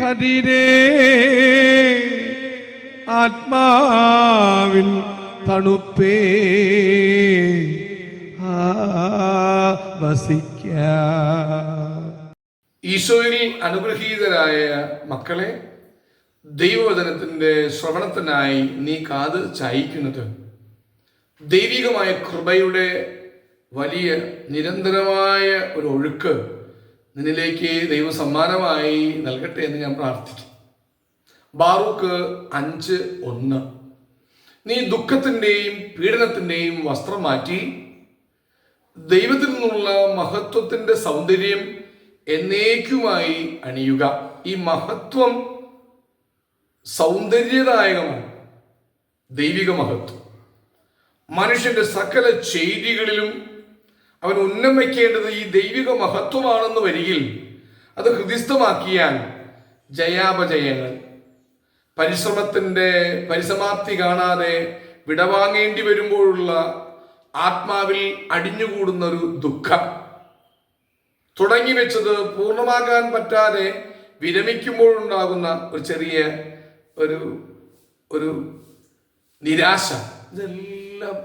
കതിരേ ആത്മാവിൽ തണുപ്പേ. വസിക്ക. ഈശോയിൽ അനുഗ്രഹീതരായ മക്കളെ ദൈവവചനത്തിന്റെ ശ്രവണത്തിനായി നീ കാത് ചായ്ക്കുന്നത് ദൈവികമായ കൃപയുടെ വലിയ നിരന്തരമായ ഒരു ഒഴുക്ക് നിന്നിലേക്ക് ദൈവ സമ്മാനമായി നൽകട്ടെ എന്ന് ഞാൻ പ്രാർത്ഥിക്കും. ബാറൂക്ക് അഞ്ച് ഒന്ന്. നീ ദുഃഖത്തിന്റെയും പീഡനത്തിന്റെയും വസ്ത്രം മാറ്റി ദൈവത്തിൽ നിന്നുള്ള മഹത്വത്തിന്റെ സൗന്ദര്യം എന്നേക്കുമായി അണിയുക. ഈ മഹത്വം സൗന്ദര്യദായകമാണ്. ദൈവിക മഹത്വം. മനുഷ്യന്റെ സകല ചെയ്തികളിലും അവൻ ഉന്നം വയ്ക്കേണ്ടത് ഈ ദൈവിക മഹത്വമാണെന്ന് വരികിൽ അത് ഹൃദിസ്ഥമാക്കിയാൽ ജയാപജയങ്ങൾ. പരിശ്രമത്തിന്റെ പരിസമാപ്തി കാണാതെ വിടവാങ്ങേണ്ടി വരുമ്പോഴുള്ള ആത്മാവിൽ അടിഞ്ഞുകൂടുന്ന ഒരു ദുഃഖം. തുടങ്ങി വെച്ചത് പൂർണമാകാൻ പറ്റാതെ വിരമിക്കുമ്പോഴുണ്ടാകുന്ന ഒരു ചെറിയ ഒരു ഒരു നിരാശ. ഇതെല്ലാം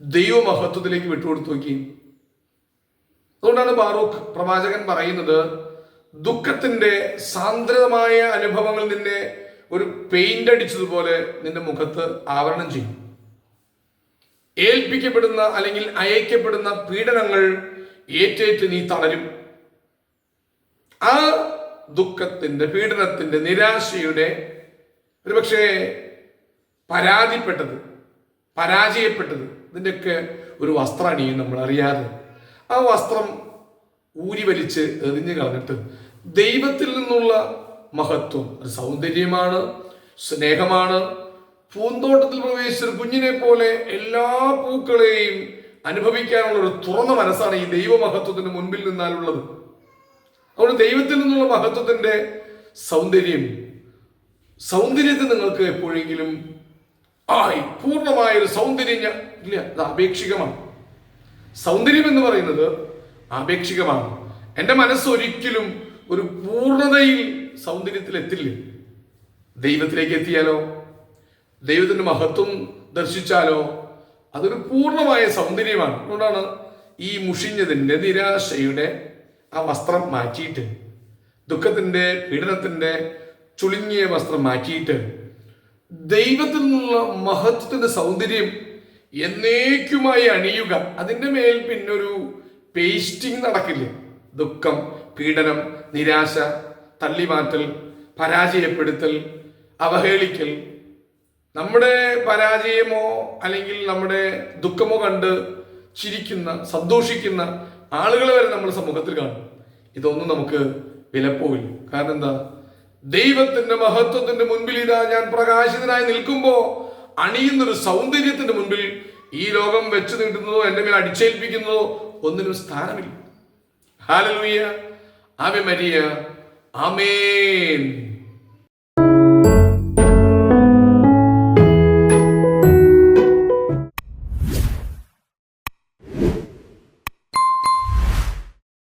ദൈവമഹത്വത്തിലേക്ക് വിട്ടുകൊടുത്തു നോക്കി. അതുകൊണ്ടാണ് ബാറൂഖ് പ്രവാചകൻ പറയുന്നത് ദുഃഖത്തിന്റെ സാന്ദ്രതമായ അനുഭവങ്ങൾ നിന്നെ ഒരു പെയിന്റ് അടിച്ചതുപോലെ നിന്റെ മുഖത്ത് ആവരണം ചെയ്യും. ഏൽപ്പിക്കപ്പെടുന്ന അല്ലെങ്കിൽ അയക്കപ്പെടുന്ന പീഡനങ്ങൾ ഏറ്റേറ്റ് നീ തളരും. ആ ദുഃഖത്തിന്റെ പീഡനത്തിന്റെ നിരാശയുടെ ഒരുപക്ഷെ പരാതിപ്പെട്ടത് പരാജയപ്പെട്ടത് ഇതിന്റെയൊക്കെ ഒരു വസ്ത്രം അണിയും നമ്മൾ അറിയാതെ ആ വസ്ത്രം ഊരി വലിച്ച് എറിഞ്ഞു കളഞ്ഞിട്ട് ദൈവത്തിൽ നിന്നുള്ള മഹത്വം അത് സൗന്ദര്യമാണ് സ്നേഹമാണ്. പൂന്തോട്ടത്തിൽ പ്രവേശിച്ചൊരു കുഞ്ഞിനെ പോലെ എല്ലാ പൂക്കളെയും അനുഭവിക്കാനുള്ള ഒരു തുറന്ന മനസ്സാണ് ഈ ദൈവമഹത്വത്തിന് മുൻപിൽ നിന്നാലുള്ളത്. അതുകൊണ്ട് ദൈവത്തിൽ നിന്നുള്ള മഹത്വത്തിന്റെ സൗന്ദര്യം സൗന്ദര്യത്തെ നിങ്ങൾക്ക് എപ്പോഴെങ്കിലും ആയി പൂർണമായൊരു സൗന്ദര്യം ഇല്ല അത് ആപേക്ഷികമാണ് സൗന്ദര്യം എന്ന് പറയുന്നത് ആപേക്ഷികമാണ്. എന്റെ മനസ്സ് ഒരിക്കലും ഒരു പൂർണതയിൽ സൗന്ദര്യത്തിൽ എത്തില്ല. ദൈവത്തിലേക്ക് എത്തിയാലോ? ദൈവത്തിന്റെ മഹത്വം ദർശിച്ചാലോ? അതൊരു പൂർണമായ സൗന്ദര്യമാണ്. അതുകൊണ്ടാണ് ഈ മുഷിഞ്ഞതിന്റെ നിരാശയുടെ ആ വസ്ത്രം മാറ്റിയിട്ട് ദുഃഖത്തിന്റെ പീഡനത്തിന്റെ ചുളിങ്ങിയ വസ്ത്രം മാറ്റിയിട്ട് ദൈവത്തിൽ നിന്നുള്ള മഹത്വത്തിന്റെ സൗന്ദര്യം എന്നേക്കുമായി അണിയുക. അതിന്റെ മേൽ പിന്നൊരു പേസ്റ്റിംഗ് നടക്കില്ലേ? ദുഃഖം പീഡനം നിരാശ തള്ളിമാറ്റൽ പരാജയപ്പെടുത്തൽ അവഹേളിക്കൽ. നമ്മുടെ പരാജയമോ അല്ലെങ്കിൽ നമ്മുടെ ദുഃഖമോ കണ്ട് ചിരിക്കുന്ന സന്തോഷിക്കുന്ന ആളുകളെ വരെ നമ്മൾ സമൂഹത്തിൽ കാണും. ഇതൊന്നും നമുക്ക് വിലപ്പോവില്ല. കാരണം എന്താ? ദൈവത്തിന്റെ മഹത്വത്തിന്റെ മുൻപിൽ ഇതാ ഞാൻ പ്രകാശിതനായി നിൽക്കുമ്പോ അണിയുന്നൊരു സൗന്ദര്യത്തിന്റെ മുൻപിൽ ഈ ലോകം വെച്ചു നീട്ടുന്നതോ എന്റെ മേൽ അടിച്ചേൽപ്പിക്കുന്നതോ ഒന്നിനും സ്ഥാനമില്ല. ഹാലലുയ ആമേൻ.